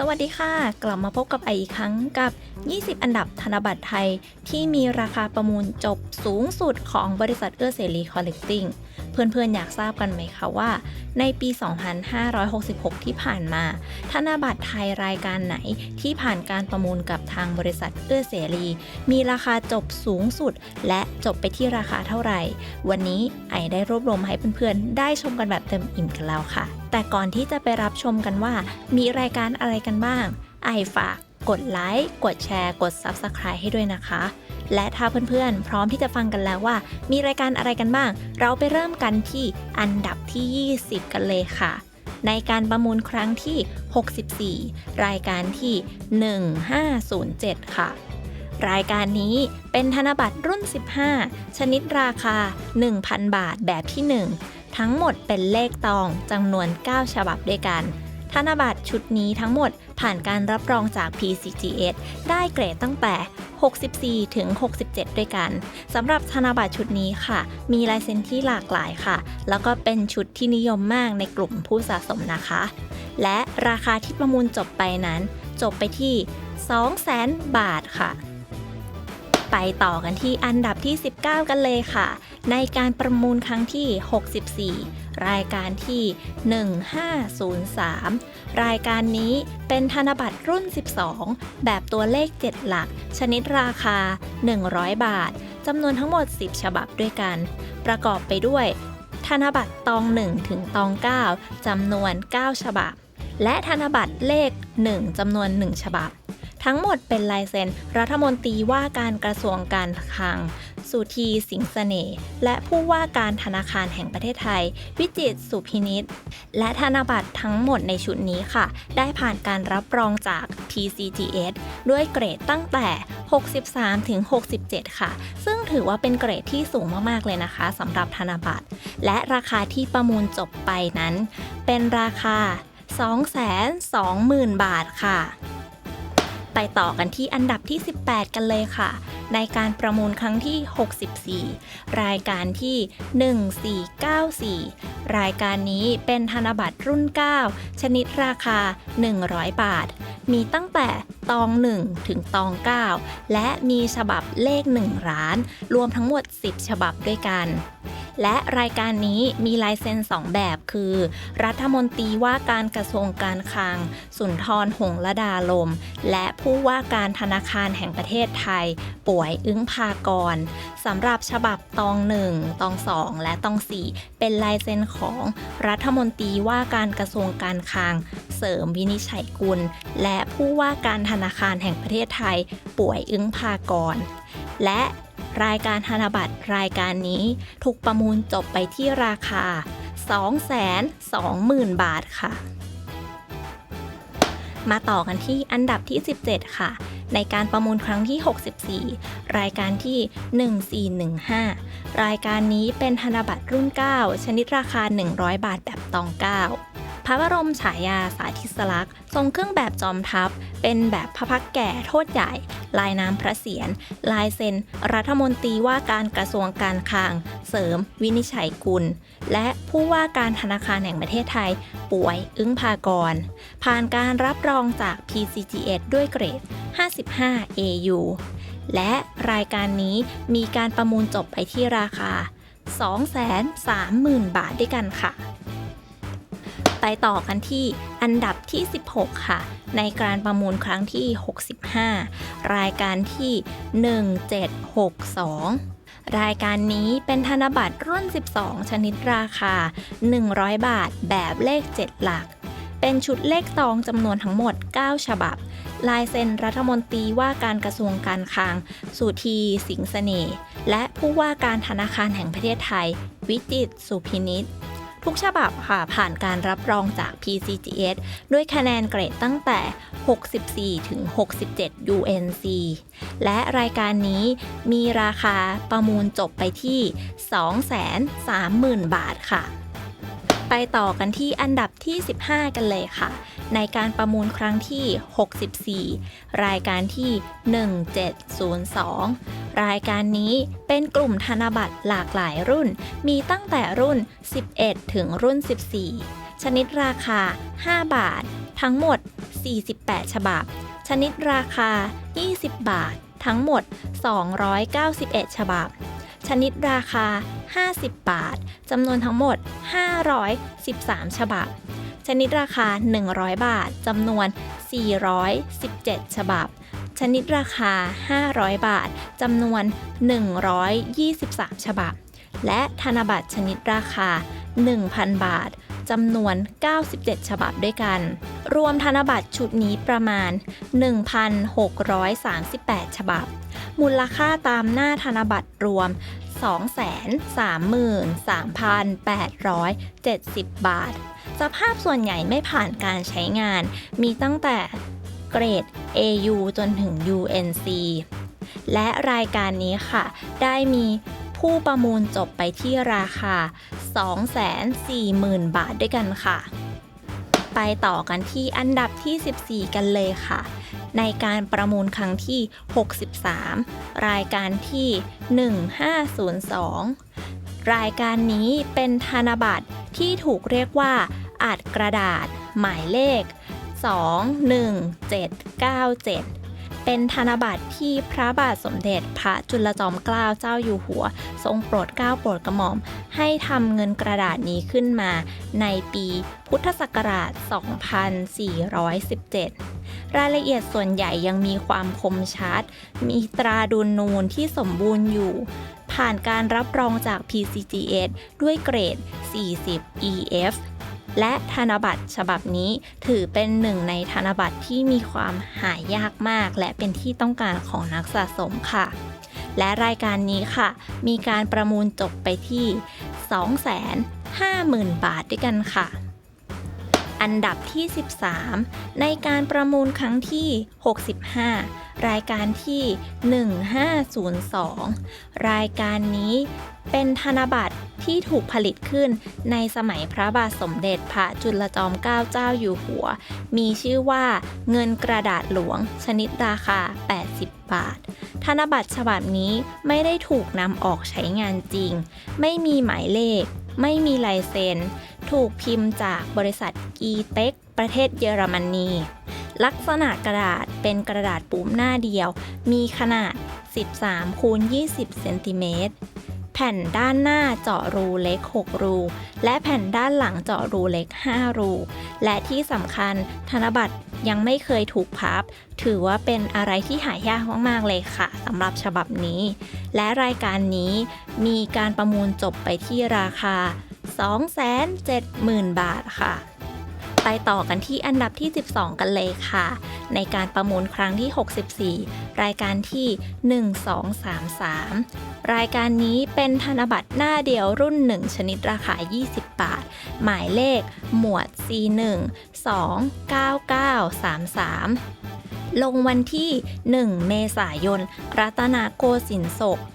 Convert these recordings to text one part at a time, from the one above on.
สวัสดีค่ะ กลับมาพบกับไออีกครั้งกับ 20 อันดับธนบัตรไทย ที่มีราคาประมูลจบสูงสุดของบริษัทเอื้อเสรีคอลเลกติ้ง เพื่อนๆอยากทราบกันไหมคะว่า ในปี 2566 ที่ผ่านมา ธนบัตรไทยรายการไหนที่ผ่านการประมูลกับทางบริษัทเอื้อเสรี มีราคาจบสูงสุด และจบไปที่ราคาเท่าไหร่ วันนี้ไอได้รวบรวมให้เพื่อนๆ ได้ชมกันแบบเต็มอิ่มกันแล้วค่ะ แต่ก่อนที่จะไปรับชมกันว่า มีรายการอะไรกันบ้าง ไอฝาก กดไลค์ กดแชร์ กด Subscribe ให้ด้วยนะคะ และถ้าเพื่อนๆ พร้อมที่จะฟังกันแล้วว่า มีรายการอะไรกันบ้าง เราไปเริ่มกันที่อันดับที่ 20 กันเลยค่ะ ในการประมูลครั้งที่ 64 รายการที่ 1507 ค่ะรายการนี้เป็นธนบัตรรุ่น 15 ชนิดราคา 1,000 บาทแบบที่ 1 ทั้งหมดเป็นเลขตองจำนวน 9 ฉบับด้วยกัน ธนบัตรชุดนี้ทั้งหมด ผ่านการรับรองจาก PCGS ได้เกรดตั้งแต่ 64 ถึง 67 ด้วยกันสำหรับธนบัตรชุดนี้ค่ะ มีลายเซ็นที่หลากหลายค่ะ แล้วก็เป็นชุดที่นิยมมากในกลุ่มผู้สะสมนะคะ และราคาที่ประมูลจบไปนั้น จบไปที่ 200,000 บาทค่ะไปต่อกันที่อันดับที่ 19 กันเลยค่ะ ในการประมูลครั้งที่ 64 รายการที่ 1503 รายการนี้เป็นธนบัตรรุ่น 12 แบบตัวเลข 7 หลัก ชนิดราคา 100 บาท จำนวนทั้งหมด 10 ฉบับด้วยกัน ประกอบไปด้วย ธนบัตรตอง 1 ถึงตอง 9 จำนวน 9 ฉบับ และธนบัตรเลข 1 จำนวน 1 ฉบับ ทั้งหมดเป็นลายเซ็นรัฐมนตรีว่าการกระทรวงการคลัง สุธีสิงห์เสน่ห์และผู้ว่าการธนาคารแห่งประเทศไทย วิจิตสุพินิษและธนบัตรทั้งหมดในชุดนี้ค่ะ ได้ผ่านการรับรองจาก PCGS ด้วยเกรดตั้งแต่ 63 ถึง 67 ค่ะ ซึ่งถือว่าเป็นเกรดที่สูงมาก ๆ เลยนะคะสำหรับธนบัตร และราคาที่ประมูลจบไปนั้น เป็นราคา 220,000 บาทค่ะ ไปต่อกันที่อันดับที่ 18 กันเลยค่ะ ในการประมูลครั้งที่ 64 รายการที่ 1494 รายการนี้เป็นธนบัตรรุ่น 9 ชนิดราคา 100 บาท มีตั้งแต่ตอง 1 ถึงตอง 9 และมีฉบับเลข 1 ร้าน รวมทั้งหมด 10 ฉบับด้วยกัน และรายการนี้มีลายเซ็น 2 แบบคือ รัฐมนตรีว่าการกระทรวงการคลัง สุนทรหงส์ระดาลม และผู้ว่าการธนาคารแห่งประเทศไทย ป่วยอึ้งพากรสำหรับฉบับตอง 1 ตอง 2 และตอง 4 เป็นลายเซ็นของรัฐมนตรีว่าการกระทรวงการคลัง เสริมวินิจฉัยกุล และผู้ว่าการธนาคารแห่งประเทศไทย ป่วยอึ้งพากรและ รายการธนบัตรรายการนี้ถูกประมูลจบไปที่ราคา 220,000 บาทค่ะ มาต่อกันที่อันดับที่ 17 ค่ะ ในการประมูลครั้งที่ 64 รายการที่ 1415 รายการนี้เป็นธนบัตรรุ่น 9 ชนิดราคา 100 บาทแบบตอง 9พระบรมฉายาสาธิสลักษณ์ทรงเครื่องแบบจอมทัพ เป็นแบบพระพักแก่โทษใหญ่ ลายน้ำพระเศียร ลายเซ็น รัฐมนตรีว่าการกระทรวงการคลัง เสริม วินิจฉัยกุล และผู้ว่าการธนาคารแห่งประเทศไทย ป่วย อึ้งพากร ผ่านการรับรองจาก PCGS ด้วยเกรด 55 AU และรายการนี้มีการประมูลจบไปที่ราคา 230,000 บาทด้วยกันค่ะ ไปต่อกันที่อันดับที่ 16 ค่ะ ในการประมูลครั้งที่ 65 รายการที่ 1762รายการนี้เป็นธนบัตรรุ่น 12 ชนิดราคา 100 บาทแบบเลข 7 หลัก เป็นชุดเลขตองจำนวนทั้งหมด 9 ฉบับ ลายเซ็นรัฐมนตรีว่าการกระทรวงการคลัง สุธีสิงห์เสน่ห์ และผู้ว่าการธนาคารแห่งประเทศไทย วิจิตรสุพินิษ ทุกฉบับค่ะผ่านการรับรองจาก PCGS ด้วยคะแนนเกรดตั้งแต่ 64 ถึง 67 UNC และรายการนี้มีราคาประมูลจบไปที่ 230,000 บาทค่ะ ไปต่อกันที่อันดับที่ 15 กันเลยค่ะ ในการประมูลครั้งที่ 64 รายการที่ 1702 รายการนี้เป็นกลุ่มธนบัตรหลากหลายรุ่น มีตั้งแต่รุ่น 11 ถึงรุ่น 14 ชนิดราคา 5 บาท ทั้งหมด 48 ฉบับ ชนิดราคา 20 บาท ทั้งหมด 291 ฉบับ ชนิดราคา 50 บาท จำนวนทั้งหมด 513 ฉบับ ชนิดราคา 100 บาท จำนวน 417 ฉบับ ชนิดราคา 500 บาท จำนวน 123 ฉบับ และธนบัตรชนิดราคา 1,000 บาท จำนวน 97 ฉบับด้วยกัน รวมธนบัตรชุดนี้ประมาณ 1,638 ฉบับ มูลค่าตามหน้าธนบัตรรวม 233,870 บาท สภาพส่วนใหญ่ไม่ผ่านการใช้งาน มีตั้งแต่เกรด AU จนถึง UNC และรายการนี้ค่ะ ได้มีผู้ประมูลจบไปที่ราคา 240,000 บาทด้วยกันค่ะ ไปต่อกันที่อันดับที่ 14 กันเลยค่ะ ในการประมูลครั้งที่ 63 รายการที่ 1502 รายการนี้เป็นธนบัตรที่ถูกเรียกว่าอาจกระดาษ หมายเลข 21797 เป็นธนบัตรที่พระบาทสมเด็จพระจุลจอมเกล้าเจ้าอยู่หัว ทรงโปรดเกล้าโปรดกระหม่อม ให้ทำเงินกระดาษนี้ขึ้นมาในปีพุทธศักราช 2417 รายละเอียดส่วนใหญ่ยังมีความคมชัด มีตราดูนูนที่สมบูรณ์อยู่ ผ่านการรับรองจาก PCGS ด้วยเกรด 40 EF และธนบัตรฉบับนี้ถือเป็นหนึ่งในธนบัตรที่มีความหายากมาก และเป็นที่ต้องการของนักสะสมค่ะ และรายการนี้ค่ะ มีการประมูลจบไปที่ 250,000 บาทด้วยกันค่ะ อันดับที่ 13 ในการประมูลครั้งที่ 65 รายการที่ 1502 รายการนี้เป็นธนบัตรที่ถูกผลิตขึ้นในสมัยพระบาทสมเด็จพระจุลจอมเกล้าเจ้าอยู่หัว มีชื่อว่าเงินกระดาษหลวง ชนิดราคา 80 บาท ธนบัตรฉบับนี้ไม่ได้ถูกนำออกใช้งานจริง ไม่มีหมายเลข ไม่มีลายเซ็น ถูกพิมพ์จากบริษัทกีเต็กประเทศเยอรมนี ลักษณะกระดาษเป็นกระดาษปุ่มหน้าเดียว มีขนาด 13คูณ20 เซนติเมตร แผ่นด้านหน้าเจาะรูเล็ก 6 รู และแผ่นด้านหลังเจาะรูเล็ก 5 รู และที่สำคัญธนบัตรยังไม่เคยถูกพับ ถือว่าเป็นอะไรที่หายากมาก ๆ เลยค่ะสำหรับฉบับนี้ และรายการนี้มีการประมูลจบไปที่ราคา 270,000 บาทค่ะ ไปต่อกันที่อันดับที่ 12 กันเลยค่ะ ในการประมูลครั้งที่ 64 รายการที่ 1233 รายการนี้เป็นธนบัตรหน้าเดียวรุ่น 1 ชนิดราคา 20 บาท หมายเลข หมวด C1 29933ลงวันที่ 1 เมษายน รัตนโกสินทร์ศก 121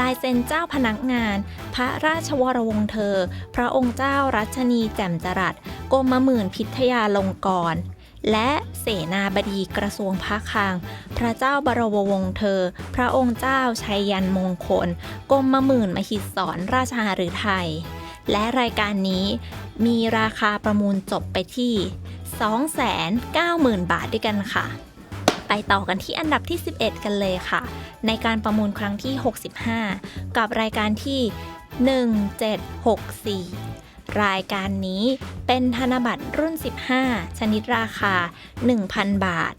ลายเซ็นเจ้าพนักงาน พระราชวรวงศ์เธอ พระองค์เจ้ารัชนีแจ่มจรัสกรมหมื่นพิทยาลงกรและเสนาบดีกระทรวงพระคลัง พระเจ้าบรมวงศ์เธอ พระองค์เจ้าชัยยันมงคลกรมหมื่นมหิดลราชาฤทัยและรายการนี้มีราคาประมูลจบไปที่ 290,000 บาทด้วยกันค่ะ ไปต่อกันที่อันดับที่ 11 กันเลยค่ะ ในการประมูลครั้งที่ 65 กับรายการที่ 1764 รายการนี้เป็นธนบัตรรุ่น 15 ชนิดราคา 1,000 บาท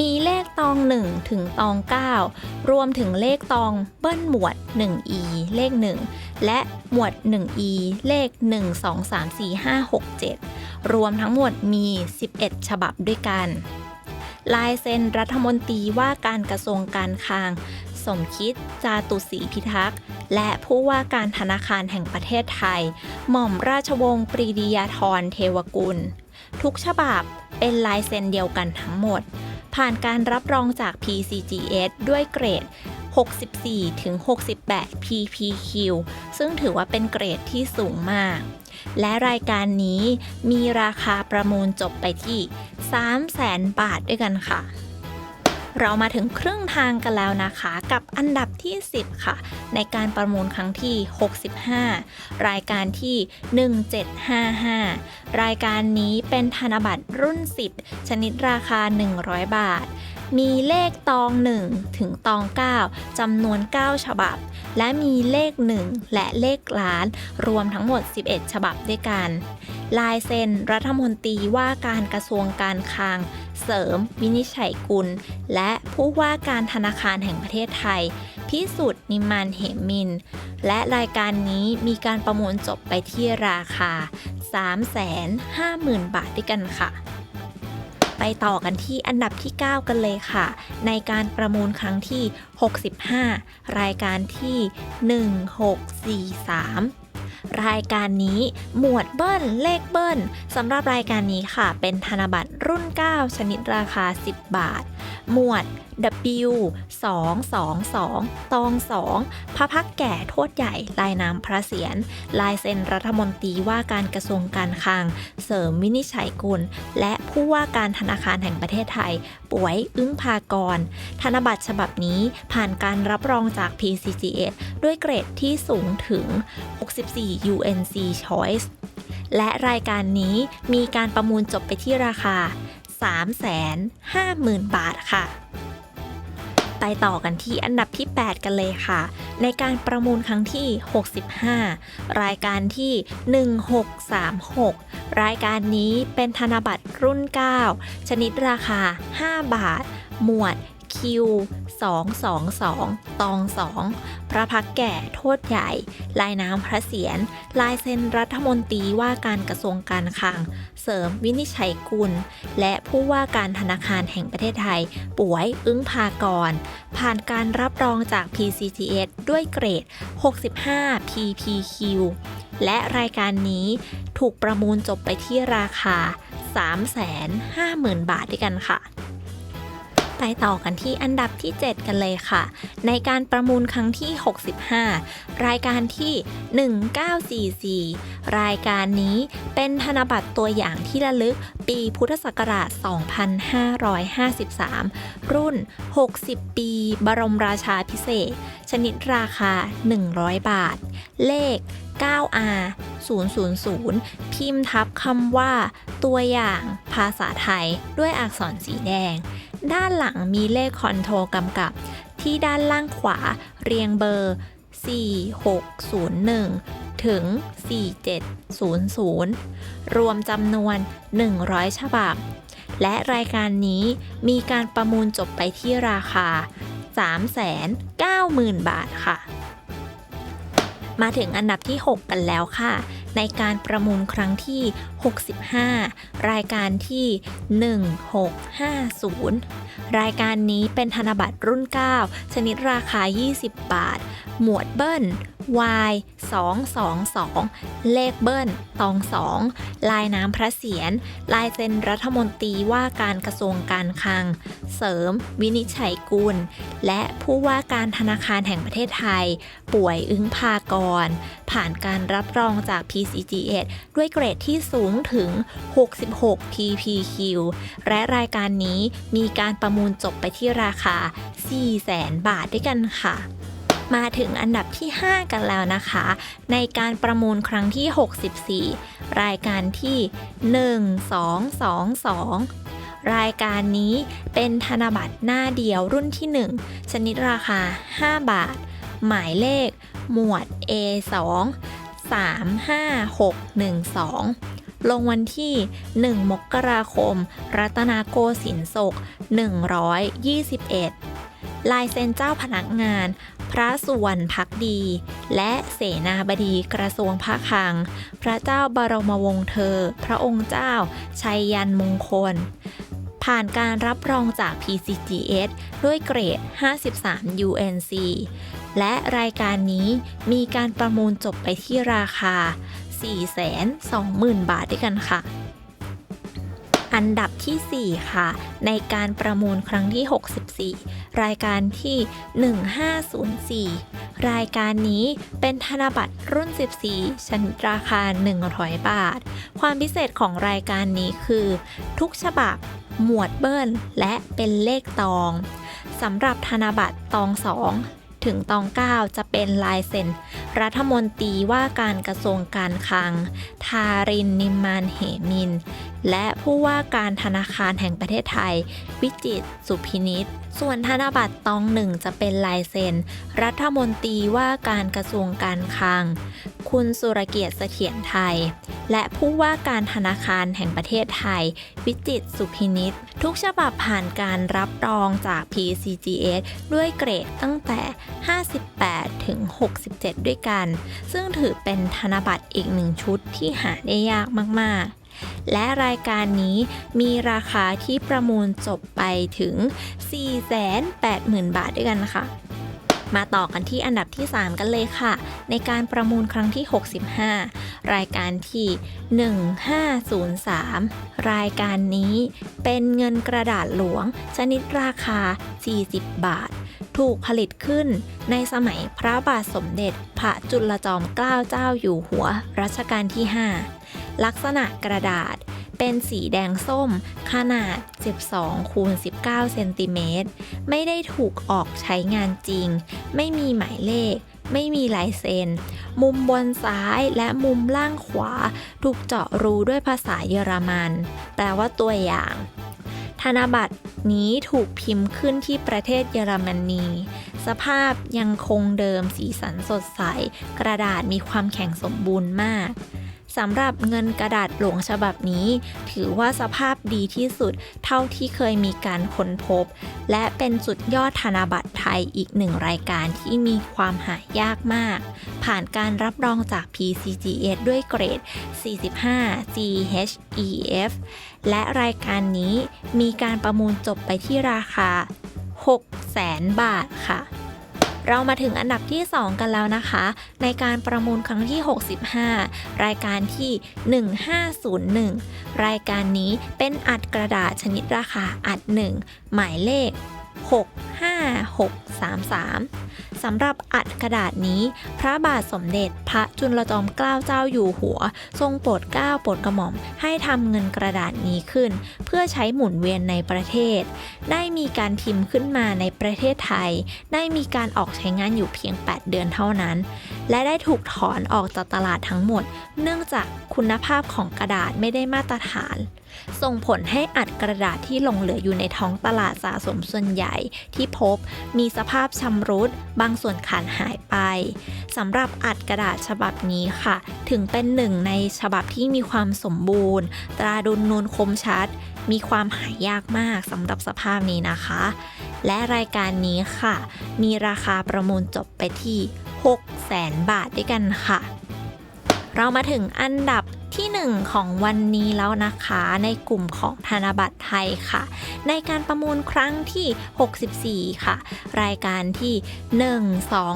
มีเลขตอง 1 ถึงตอง 9 รวมถึงเลขตองเบิ้ลหมวด 1e เลข 1 และหมวด 1e เลข 1 2 3 4 5 6 7 รวมทั้งหมดมี 11 ฉบับด้วยกัน ลายเซ็นรัฐมนตรีว่าการกระทรวงการคลัง สมคิด จาตุศรีพิทักษ์ และผู้ว่าการธนาคารแห่งประเทศไทย หม่อมราชวงศ์ปรีดียาธรเทวกุล ทุกฉบับเป็นลายเซ็นเดียวกันทั้งหมด ผ่านการรับรองจาก PCGS ด้วยเกรด 64ถึง68 ppq ซึ่งถือว่าเป็นเกรดที่สูงมาก และรายการนี้มีราคาประมูลจบไปที่300,000 บาทด้วยกันค่ะ เรามาถึงครึ่งทางกันแล้วนะคะ กับอันดับที่ 10 ค่ะ ในการประมูลครั้งที่ 65 รายการที่ 1755 รายการนี้เป็นธนบัตรรุ่น 10 ชนิดราคา 100 บาท มีเลขตอง 1 ถึงตอง 9จำนวน 9 ฉบับ และมีเลข 1 และเลขล้าน รวมทั้งหมด 11 ฉบับด้วยกัน ลายเซ็นรัฐมนตรีว่าการกระทรวงการคลัง เสริม วินิจฉัยกุล และผู้ว่าการธนาคารแห่งประเทศไทย พิสุทธิ์นิมานเหมิน และรายการนี้มีการประมูลจบไปที่ราคา 350,000 บาทด้วยกันค่ะ ไปต่อกันที่อันดับที่ 9 กันเลยค่ะ ในการประมูลครั้งที่ 65 รายการที่ 1643รายการนี้หมวดเบิ้ลเลขเบิ้ลสำหรับรายการนี้ค่ะ เป็นธนบัตรรุ่น 9 ชนิดราคา 10 บาท หมวด W 2 2 2ตอง2พระพักแก่โทษใหญ่ ลายน้ำพระเศียร ลายเซ็นรัฐมนตรีว่าการกระทรวงการคลัง เสริมวินิจฉัยกุล และผู้ว่าการธนาคารแห่งประเทศไทย ป่วยอึ้งพากร ธนบัตรฉบับนี้ผ่านการรับรองจาก PCGS ด้วยเกรดที่สูงถึง 64 UNC Choice และรายการนี้มีการประมูลจบไปที่ราคา 350,000 บาทค่ะ ไปต่อกันที่อันดับที่ 8 กันเลยค่ะ ในการประมูลครั้งที่ 65 รายการที่ 1636 รายการนี้เป็นธนบัตรรุ่น 9 ชนิดราคา 5 บาท หมวด Q 222 ตอง 2 พระพักแก่โทษใหญ่ ลายน้ำพระเศียร ลายเซ็นรัฐมนตรีว่าการกระทรวงการคลัง เสริมวินิจฉัยกุล และผู้ว่าการธนาคารแห่งประเทศไทย ป่วยอึ้งพากร ผ่านการรับรองจาก PCGS ด้วยเกรด 65 PPQ และรายการนี้ถูกประมูลจบไปที่ราคา 350,000 บาทด้วยกันค่ะ ไปต่อกันที่อันดับที่ 7 กันเลยค่ะ ในการประมูลครั้งที่ 65 รายการที่ 1944 รายการนี้เป็นธนบัตรตัวอย่างที่ระลึกปีพุทธศักราช 2553 รุ่น 60 ปี บรมราชาพิเศษ ชนิดราคา 100 บาท เลข 9R 000 พิมพ์ทับคำว่า ตัวอย่างภาษาไทยด้วยอักษรสีแดง ด้านหลังมีเลขคอนโทรกำกับ ที่ด้านล่างขวาเรียงเบอร์ 4601 ถึง 4700 รวมจำนวน 100 ฉบับ และรายการนี้มีการประมูลจบไปที่ราคา 390,000 บาทค่ะ มาถึงอันดับที่ 6 กันแล้วค่ะ ในการประมูลครั้งที่ 65 รายการที่ 1650 รายการนี้เป็นธนบัตรรุ่น 9 ชนิดราคา 20 บาท หมวดเบิ้ล Y 222 เลขเบิ้ลตอง2ลายน้ำพระเศียร ลายเซ็นรัฐมนตรีว่าการกระทรวงการคลัง เสริม วินิจฉัยกุล และผู้ว่าการธนาคารแห่งประเทศไทย ป่วยอึ้งพากร ผ่านการรับรองจาก PCGS ด้วยเกรดที่สูงถึง 66 PPQ และรายการนี้มีการประมูลจบไปที่ราคา 400,000 บาทด้วยกันค่ะ มาถึงอันดับที่ 5 กันแล้วนะคะ ในการประมูลครั้งที่ 64 รายการที่ 1222 รายการนี้เป็นธนบัตรหน้าเดียวรุ่นที่ 1 ชนิดราคา 5 บาท หมายเลข หมวด A2 35612ลงวันที่ 1 มกราคม รัตนโกสินทร์ศก 121 ลายเซ็นเจ้าพนักงาน พระสุวรรณพักดี และเสนาบดีกระทรวงพระคลัง พระเจ้าบรมวงศ์เธอ พระองค์เจ้า ชัยยันมงคล ผ่านการรับรองจาก PCGS ด้วยเกรด 53 UNC และรายการนี้มีการประมูลจบไปที่ราคา 420,000 บาทด้วยกันค่ะ อันดับที่ 4 ค่ะ ในการประมูลครั้งที่ 64 รายการที่ 1504 รายการนี้เป็นธนบัตรรุ่น 14 ชนิดราคา 100 บาท ความพิเศษของรายการนี้คือ ทุกฉบับหมวดเบิ้ลและเป็นเลขตองสำหรับธนบัตรตอง 2ถึงตอง 9 จะเป็นลายเซ็น รัฐมนตรีว่าการกระทรวงการคลัง ทารินนิมมานเหมินและผู้ว่าการธนาคารแห่งประเทศไทย วิจิตรสุพินิษส่วนธนบัตรตองหนึ่งจะเป็นลายเซ็น รัฐมนตรีว่าการกระทรวงการคลัง คุณสุรเกียรติเสถียรไทย และผู้ว่าการธนาคารแห่งประเทศไทย วิจิตรสุพินิษทุกฉบับผ่านการรับรองจาก PCGS ด้วยเกรดตั้งแต่ 58 ถึง 67 ด้วยกัน ซึ่งถือเป็นธนบัตรอีกหนึ่งชุดที่หาได้ยากมาก ๆ และรายการนี้มีราคาที่ประมูลจบไปถึง 480,000 บาทด้วยกันค่ะ มาต่อกันที่อันดับที่ 3 กันเลยค่ะ ในการประมูลครั้งที่ 65 รายการที่ 1503 รายการนี้เป็นเงินกระดาษหลวง ชนิดราคา 40 บาทถูกผลิตขึ้นในสมัยพระบาทสมเด็จพระจุลจอมเกล้าเจ้าอยู่หัวรัชกาลที่ 5 ลักษณะกระดาษ เป็นสีแดงส้ม ขนาด 12คูณ19 เซนติเมตร ไม่ได้ถูกออกใช้งานจริง ไม่มีหมายเลข ไม่มีลายเซ็น มุมบนซ้ายและมุมล่างขวา ถูกเจาะรูด้วยภาษาเยอรมัน แปลว่าตัวอย่าง ธนบัตรนี้ถูกพิมพ์ขึ้นที่ประเทศเยอรมนี สภาพยังคงเดิมสีสันสดใส กระดาษมีความแข็งสมบูรณ์มาก สำหรับเงินกระดาษหลวงฉบับนี้ ถือว่าสภาพดีที่สุดเท่าที่เคยมีการค้นพบ และเป็นสุดยอดธนบัตรไทยอีกหนึ่งรายการที่มีความหายากมาก ผ่านการรับรองจาก PCGS ด้วยเกรด 45 GHEF และรายการนี้มีการประมูลจบไปที่ราคา6แสนบาทค่ะ เรามาถึงอันดับที่ 2 กันแล้วนะคะ ในการประมูลครั้งที่ 65 รายการที่ 1501 รายการนี้เป็นอัดกระดาษชนิดราคาอัด 1 หมายเลข 65633 สำหรับอัดกระดาษนี้ พระบาทสมเด็จพระจุลจอมเกล้าเจ้าอยู่หัว ทรงโปรดเกล้าโปรดกระหม่อม ให้ทำเงินกระดาษนี้ขึ้น เพื่อใช้หมุนเวียนในประเทศ ได้มีการพิมพ์ขึ้นมาในประเทศไทย ได้มีการออกใช้งานอยู่เพียง 8 เดือนเท่านั้น และได้ถูกถอนออกจากตลาดทั้งหมด เนื่องจากคุณภาพของกระดาษไม่ได้มาตรฐาน ส่งผลให้อัดกระดาษที่หลงเหลืออยู่ในท้องตลาดสะสมส่วนใหญ่ที่พบ มีสภาพชำรุด บางส่วนขาดหายไปสำหรับอัดกระดาษฉบับนี้ค่ะ ถึงเป็นหนึ่งในฉบับที่มีความสมบูรณ์ ตราดุลนูนคมชัด มีความหายากมากสำหรับสภาพนี้นะคะ และรายการนี้ค่ะ มีราคาประมูลจบไปที่6แสนบาทด้วยกันค่ะ เรามาถึงอันดับ ที่ 1 ของวันนี้แล้วนะคะในกลุ่มของธนบัตรไทยค่ะ ในการประมูลครั้งที่ 64 ค่ะ รายการที่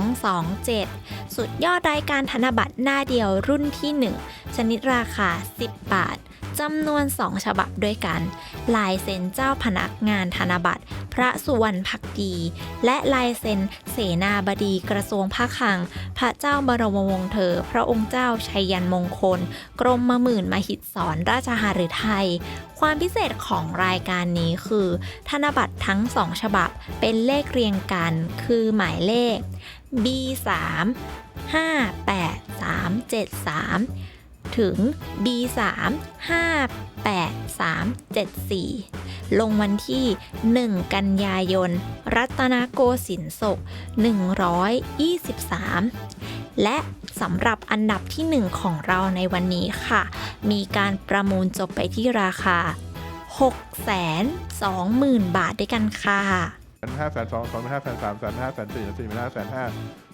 1227 สุดยอดรายการธนบัตรหน้าเดียวรุ่นที่ 1 ชนิดราคา 10 บาท จำนวน2ฉบับด้วยกัน ลายเซ็นเจ้าพนักงานธนบัตร พระสุวรรณพักดี และลายเซ็นเสนาบดีกระทรวงพระคลัง พระเจ้าบรมวงศ์เธอ พระองค์เจ้าชัยยันมงคล กรมมหมื่นมหิดสอนราชหฤทัยความพิเศษของรายการนี้คือ ธนบัตรทั้งสองฉบับเป็นเลขเรียงกัน คือหมายเลข B3 58373 ถึง B3 58374 ลงวันที่ 1 กันยายน รัตนโกสินทร์ศก 123 และสำหรับอันดับที่ 1 ของเราในวันนี้ค่ะ มีการประมูลจบไปที่ราคา 620,000 บาทด้วยกันค่ะแสนห้าแสนสองสองเป็นห้า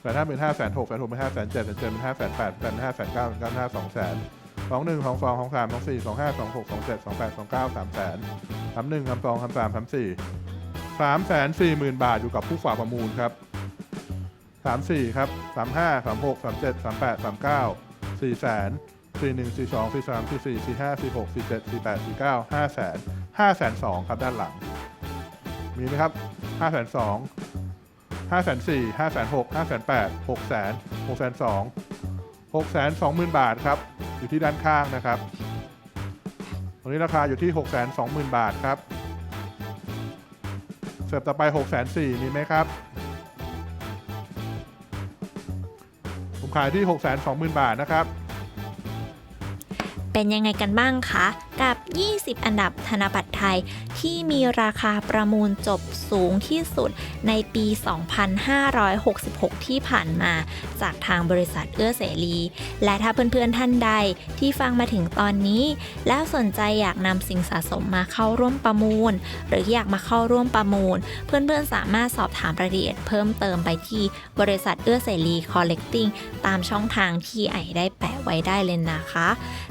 แสนสามแสนห้าแสนสี่นห้าแสนห้าแสนห้าเป็นห้าแสนหกแสนหกเป็นห้าแสนเจ็ดแสนเจ็ดเป็นห้าแสนแปดแสนห้าแสนเก้าแสนห้าสองแสนสองหนึ่งสองสองสองสามสองสี่สองห้าสองหกสองเจ็ดสองแปดสองเก้าสามแสนสามหนึ่งสามสองสามสามสามสี่สามแสนสี่หมื่นบาทอยู่กับผู้ฝากประมูลครับสามสี่ครับสามห้าสามหกสามเจ็ดสามแปดสามเก้าสี่แสนสี่หนึ่งสี่สองสี่สามสี่สี่สี่ห้าสี่หกสี่เจ็ดสี่แปดสี่เก้าห้าแสนห้าแสนสองครับด้านหลัง มีไหมครับห้าแสนสอง ห้าแสนสี่ห้าแสนหกห้าแสนแปดหกแสนหกแสนสองหกแสนสองหมื่นบาทครับ อยู่ที่ด้านข้างนะครับตรงนี้ราคาอยู่ที่หกแสนสองหมื่นบาทครับ เสิร์ฟต่อไป6กแสนสี่มีไหมครับ ผมขายที่6 2 0 0 0 0บาทนะครับเป็นยังไงกันบ้างคะ กับ 20 อันดับธนบัตรไทยที่มีราคาประมูลจบ สูงที่สุดในปี 2566 ที่ผ่านมาจากทางบริษัทเอื้อเสรี และถ้าเพื่อนๆท่านใดที่ฟังมาถึงตอนนี้ แล้วสนใจอยากนำสิ่งสะสมมาเข้าร่วมประมูล หรืออยากมาเข้าร่วมประมูล เพื่อนๆสามารถสอบถามรายละเอียดเพิ่มเติมไปที่บริษัทเอื้อเสรี Collecting ตามช่องทางที่ไอได้แปะไว้ได้เลยนะคะ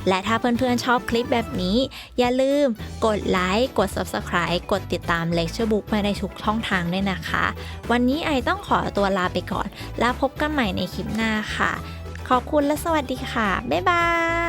และถ้าเพื่อนๆชอบคลิปแบบนี้ อย่าลืมกดไลค์ กด Subscribe กดติดตาม Lecture Book มาในทุกช่องทางด้วยนะคะ วันนี้ไอต้องขอตัวลาไปก่อน แล้วพบกันใหม่ในคลิปหน้าค่ะ ขอบคุณและสวัสดีค่ะ บ๊ายบาย